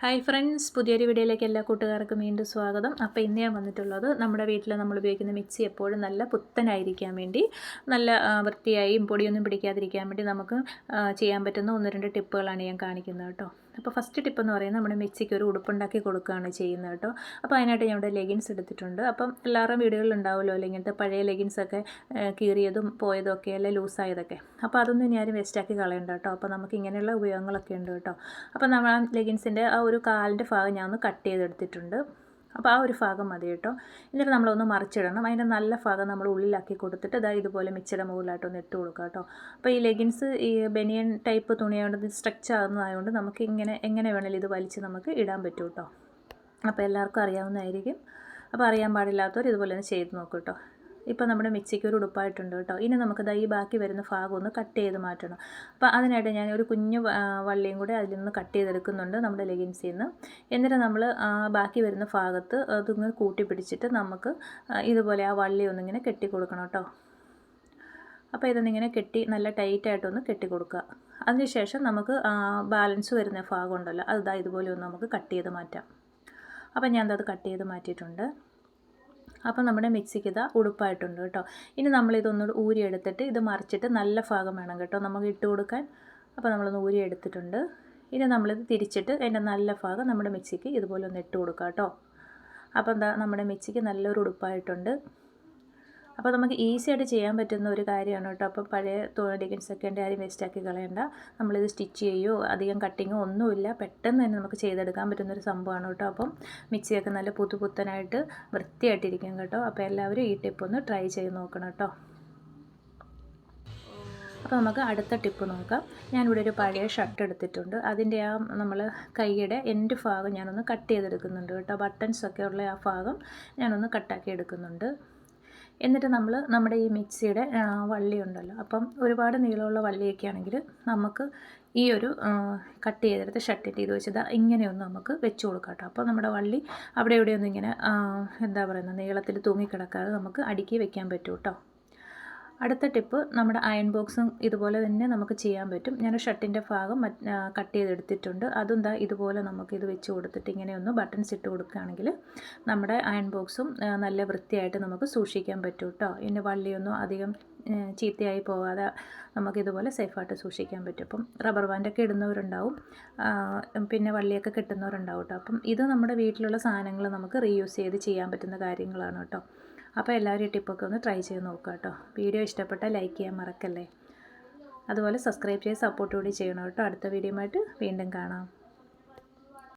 Hi friends പുതിയൊരു വീഡിയോയിലേക്ക് എല്ലാ കൂട്ടുകാർക്കും വീണ്ടും സ്വാഗതം. അപ്പോൾ ഇന്ന് ഞാൻ വന്നിട്ടുള്ളത് നമ്മുടെ വീട്ടിൽ നമ്മൾ ഉപയോഗിക്കുന്ന മിക്സി എപ്പോഴും നല്ല പുത്തനായിരിക്കാൻ വേണ്ടി നല്ല വൃത്തിയായും പൊടിയൊന്നും പിടിക്കാതിരിക്കാൻ വേണ്ടി നമുക്ക് ചെയ്യാൻ പറ്റുന്ന ഒന്ന് രണ്ട് ടിപ്പുകളാണ് ഞാൻ കാണിക്കുന്നത് കേട്ടോ. അപ്പോൾ ഫസ്റ്റ് ടിപ്പ് എന്ന് പറയുന്നത് നമ്മുടെ മിക്സിക്ക് ഒരു ഉടുപ്പുണ്ടാക്കി കൊടുക്കുകയാണ് ചെയ്യുന്നത് കേട്ടോ. അപ്പോൾ അതിനായിട്ട് ഞാൻ ഇവിടെ ലെഗിൻസ് എടുത്തിട്ടുണ്ട്. അപ്പം എല്ലാവരുടെയും വീടുകളിൽ ഉണ്ടാവുമല്ലോ അല്ലെങ്കിൽ ഇങ്ങനത്തെ പഴയ ലെഗിൻസൊക്കെ കീറിയതും പോയതും ഒക്കെ അല്ലെ ലൂസായതൊക്കെ? അപ്പോൾ അതൊന്നും ഞാൻ വേസ്റ്റാക്കി കളയണ്ട കേട്ടോ. അപ്പോൾ നമുക്ക് ഇങ്ങനെയുള്ള ഉപയോഗങ്ങളൊക്കെ ഉണ്ട് കേട്ടോ. അപ്പോൾ നമ്മൾ ലെഗിൻസിന്റെ ആ ഒരു കാലിന്റെ ഭാഗം ഞാൻ ഒന്ന് കട്ട് ചെയ്തെടുത്തിട്ടുണ്ട്. അപ്പോൾ ആ ഒരു ഭാഗം മതി കേട്ടോ. എന്നിട്ട് നമ്മളൊന്ന് മറിച്ചിടണം. അതിന്റെ നല്ല ഭാഗം നമ്മൾ ഉള്ളിലാക്കി കൊടുത്തിട്ട് ഇതാ ഇതുപോലെ മിക്സിയുടെ മുകളിലായിട്ടൊന്ന് ഇട്ട് കൊടുക്കുക കേട്ടോ. അപ്പോൾ ഈ ലെഗിൻസ് ഈ ബനിയൻ ടൈപ്പ് തുണിയായത് സ്ട്രെച്ച് ആകുന്നതായതുകൊണ്ട് നമുക്ക് ഇങ്ങനെ എങ്ങനെ വേണമെങ്കിലും ഇത് വലിച്ച് നമുക്ക് ഇടാൻ പറ്റും കേട്ടോ. അപ്പോൾ എല്ലാവർക്കും അറിയാവുന്നതായിരിക്കും. അപ്പോൾ അറിയാൻ പാടില്ലാത്തവർ ഇതുപോലെ തന്നെ ചെയ്ത് നോക്കൂ കേട്ടോ. ഇപ്പോൾ നമ്മുടെ മിക്സിക്ക് ഒരു ഉടുപ്പായിട്ടുണ്ട് കേട്ടോ. ഇനി നമുക്ക് ദാ ഈ ബാക്കി വരുന്ന ഭാഗം ഒന്ന് കട്ട് ചെയ്ത് മാറ്റണം. അപ്പോൾ അതിനായിട്ട് ഞാൻ ഒരു കുഞ്ഞു വള്ളിയും കൂടെ അതിൽ നിന്ന് കട്ട് ചെയ്തെടുക്കുന്നുണ്ട് നമ്മുടെ ലെഗിൻസിൽ നിന്ന് എന്നിട്ട് നമ്മൾ ബാക്കി വരുന്ന ഭാഗത്ത് അതിങ്ങനെ കൂട്ടി പിടിച്ചിട്ട് നമുക്ക് ഇതുപോലെ ആ വള്ളി ഒന്നിങ്ങനെ കെട്ടി കൊടുക്കണം കേട്ടോ. അപ്പോൾ ഇതൊന്നിങ്ങനെ കെട്ടി നല്ല ടൈറ്റായിട്ടൊന്ന് കെട്ടി കൊടുക്കുക. അതിനുശേഷം നമുക്ക് ബാലൻസ് വരുന്ന ഭാഗം ഉണ്ടല്ലോ അത് ഇതുപോലെ ഒന്ന് നമുക്ക് കട്ട് ചെയ്ത് മാറ്റാം. അപ്പോൾ ഞാൻ അത് കട്ട് ചെയ്ത് മാറ്റിയിട്ടുണ്ട്. അപ്പോൾ നമ്മുടെ മിക്സിക്ക് ഇതാ ഉടുപ്പായിട്ടുണ്ട് കേട്ടോ. ഇനി നമ്മളിതൊന്നുകൂടി ഊരി എടുത്തിട്ട് ഇത് മറിച്ചിട്ട് നല്ല ഭാഗം വേണം കേട്ടോ നമുക്ക് ഇട്ട് കൊടുക്കാൻ. അപ്പോൾ നമ്മളൊന്ന് ഊരി എടുത്തിട്ടുണ്ട് ഇനി നമ്മളിത് തിരിച്ചിട്ട് അതിന്റെ നല്ല ഭാഗം നമ്മുടെ മിക്സിക്ക് ഇതുപോലെ ഒന്ന് ഇട്ട് കൊടുക്കാം കേട്ടോ. അപ്പോൾ എന്താ നമ്മുടെ മിക്സിക്ക് നല്ലൊരു ഉടുപ്പായിട്ടുണ്ട്. അപ്പോൾ നമുക്ക് ഈസി ആയിട്ട് ചെയ്യാൻ പറ്റുന്ന ഒരു കാര്യമാണ് കേട്ടോ. അപ്പോൾ പഴയ ഉണ്ട് ആരും വേസ്റ്റാക്കി കളയണ്ട. നമ്മളിത് സ്റ്റിച്ച് ചെയ്യുമോ അധികം കട്ടിങ്ങോ ഒന്നുമില്ല. പെട്ടെന്ന് തന്നെ നമുക്ക് ചെയ്തെടുക്കാൻ പറ്റുന്ന ഒരു സംഭവമാണ് കേട്ടോ. അപ്പം മിക്സിയൊക്കെ നല്ല പുതുപുത്തനായിട്ട് വൃത്തിയായിട്ടിരിക്കും കേട്ടോ. അപ്പോൾ എല്ലാവരും ഈ ടിപ്പ് ഒന്ന് ട്രൈ ചെയ്ത് നോക്കണം കേട്ടോ. അപ്പോൾ നമുക്ക് അടുത്ത ടിപ്പ് നോക്കാം. ഞാനിവിടെ ഒരു പഴയ ഷർട്ട് എടുത്തിട്ടുണ്ട്. അതിന്റെ ആ നമ്മൾ കൈയുടെ എൻഡ് ഭാഗം ഞാനൊന്ന് കട്ട് ചെയ്തെടുക്കുന്നുണ്ട് കേട്ടോ. ബട്ടൺസൊക്കെ ഉള്ള ആ ഭാഗം ഞാനൊന്ന് കട്ടാക്കി എടുക്കുന്നുണ്ട്. എന്നിട്ട് നമ്മൾ നമ്മുടെ ഈ മിക്സിയുടെ വള്ളി ഉണ്ടല്ലോ. അപ്പം ഒരുപാട് നീളമുള്ള വള്ളിയൊക്കെ ആണെങ്കിൽ നമുക്ക് ഈ ഒരു കട്ട് ചെയ്തെടുത്ത് ഷട്ടിട്ട് ചെയ്ത് വെച്ചത് ഇങ്ങനെയൊന്ന് നമുക്ക് വെച്ച് കൊടുക്കാം കേട്ടോ. അപ്പോൾ നമ്മുടെ വള്ളി അവിടെ ഇവിടെയൊന്നും ഇങ്ങനെ എന്താ പറയുന്നത് നീളത്തിൽ തൂങ്ങിക്കിടക്കാതെ നമുക്ക് അടുക്കി വെക്കാൻ പറ്റും കേട്ടോ. അടുത്ത ടിപ്പ് നമ്മുടെ അയൺ ബോക്സും ഇതുപോലെ തന്നെ നമുക്ക് ചെയ്യാൻ പറ്റും. ഞാൻ ഷർട്ടിന്റെ ഭാഗം കട്ട് ചെയ്തെടുത്തിട്ടുണ്ട്. അതും ദാ ഇതുപോലെ നമുക്ക് ഇത് വെച്ച് കൊടുത്തിട്ട് ഇങ്ങനെ ഒന്ന് ബട്ടൺസ് ഇട്ട് കൊടുക്കുകയാണെങ്കിൽ നമ്മുടെ അയൺ ബോക്സും നല്ല വൃത്തിയായിട്ട് നമുക്ക് സൂക്ഷിക്കാൻ പറ്റും കേട്ടോ ഇനി വള്ളിയൊന്നും അധികം ചീത്തയായി പോകാതെ നമുക്കിതുപോലെ സേഫായിട്ട് സൂക്ഷിക്കാൻ പറ്റും. അപ്പം റബ്ബർ ബാൻഡൊക്കെ ഇടുന്നവരുണ്ടാവും. പിന്നെ വള്ളിയൊക്കെ കിട്ടുന്നവരുണ്ടാവും കേട്ടോ അപ്പം ഇത് നമ്മുടെ വീട്ടിലുള്ള സാധനങ്ങൾ നമുക്ക് റീയൂസ് ചെയ്ത് ചെയ്യാൻ പറ്റുന്ന കാര്യങ്ങളാണ് കേട്ടോ അപ്പോൾ എല്ലാവരും ഈ ടിപ്പൊക്കെ ഒന്ന് ട്രൈ ചെയ്ത് നോക്കുക കേട്ടോ. വീഡിയോ ഇഷ്ടപ്പെട്ടാൽ ലൈക്ക് ചെയ്യാൻ മറക്കല്ലേ. അതുപോലെ സബ്സ്ക്രൈബ് ചെയ്ത് സപ്പോർട്ട് കൂടി ചെയ്യണം കേട്ടോ. അടുത്ത വീഡിയോ വീണ്ടും കാണാം.